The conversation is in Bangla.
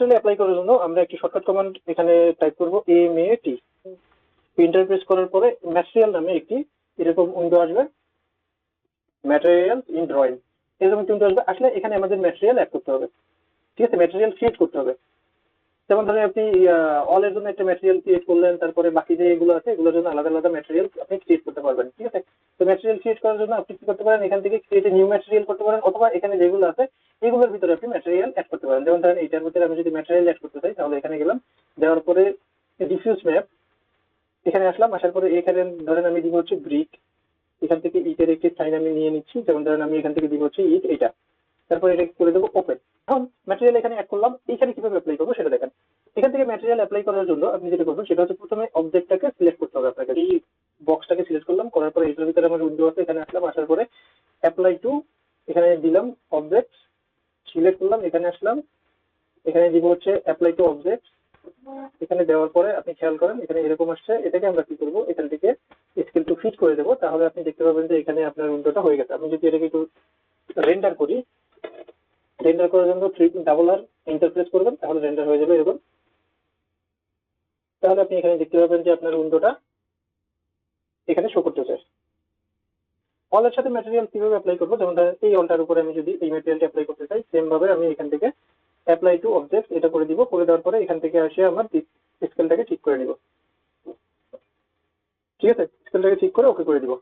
ম্যাটেরিয়াল অ্যাপ্লাই করার জন্য আমরা একটি শর্টকাট কমান্ড এখানে টাইপ করব M A T printer press করার পরে ম্যাটেরিয়াল নামে একটি এরকম উইন্ডো আসবে। ম্যাটেরিয়াল ইন ড্রয়িং এরকম উইন্ডো আসবে। আসলে এখানে আমাদের ম্যাটেরিয়াল অ্যাড করতে হবে। ঠিক আছে? ম্যাটেরিয়াল ক্রিয়েট করতে হবে। যেমন ধরেন আপনি অল এর জন্য একটা ম্যাটেরিয়াল ক্রিয়েট করলেন, তারপরে বাকি যে এগুলো আছে, এগুলোর জন্য আলাদা আলাদা ম্যাটেরিয়াল আপনি ক্রিয়েট করতে পারবেন। ঠিক আছে? তো ম্যাটেরিয়াল ক্রিয়েট করার জন্য আপনি কি করতে পারেন? এখান থেকে ক্রিয়েট নিউ ম্যাটেরিয়াল করতে পারেন, অথবা এখানে যেগুলো আছে এগুলোর ভিতরে আপনি ম্যাটেরিয়াল অ্যাড করতে পারেন। যেমন ধরেন এইটার ভিতরে আমি যদি ম্যাটেরিয়াল অ্যাড করতে চাই, তাহলে এখানে গেলাম। দেওয়ার পরে ডিফিউজ ম্যাপ এখানে আসলাম। আসার পরে এখানে ধরেন আমি দিব হচ্ছে ব্রিক এখান থেকে ইটের একটি সাইন আমি নিয়ে নিচ্ছি। যেমন ধরেন আমি এখান থেকে দিব হচ্ছে ইট এটা তারপর এটা করে দেবো ওপেন এখন ম্যাটেরিয়াল এখানে অ্যাড করলাম। এইখানে কীভাবে অ্যাপ্লাই করব সেটা দেখেন। এখান থেকে ম্যাটেরিয়াল অ্যাপ্লাই করার জন্য আপনি যেটা করবেন, সেটা হচ্ছে প্রথমে অবজেক্টটাকে সিলেক্ট করতে হবে আপনাকে। এই বক্সটাকে সিলেক্ট করলাম। করার পরে এটার ভিতরে আমার উইন্ডো আছে, এখানে আসলাম। আসার পরে অ্যাপ্লাই টু এখানে দিলাম অবজেক্ট সিলেক্ট করলাম, এখানে আসলাম। এখানে দিব হচ্ছে অ্যাপ্লাই টু অবজেক্ট এখানে দেওয়ার পরে আপনি খেয়াল করেন, এখানে এরকম আসছে, এটাকে আমরা কি করব? এখান থেকে স্কেল টু ফিট করে দেবো, তাহলে আপনি দেখতে পাবেন যে এখানে আপনার উইন্ডোটা হয়ে গেছে। আমি যদি এটাকে একটু রেন্ডার করি রেন্ডার করার জন্য থ্রি ডাবল আর ইন্টারপ্রেস করবেন, তাহলে রেন্ডার হয়ে যাবে এরকম। তাহলে আপনি এখানে দেখতে পাবেন যে আপনার উইন্ডোটা এখানে শো করতেছে। অলের সাথে ম্যাটেরিয়াল কীভাবে অ্যাপ্লাই করব? যেমন এই অলটার উপরে আমি যদি এই ম্যাটেরিয়ালটা অ্যাপ্লাই করতে চাই সেম ভাবে আমি এখান থেকে অ্যাপ্লাই টু অবজেক্ট এটা করে দিব, করে দেওয়ার পরে এখান থেকে আসে আমার স্কেলটাকে ঠিক করে নিব। ঠিক আছে? স্কেলটাকে ঠিক করে ওকে করে দিব।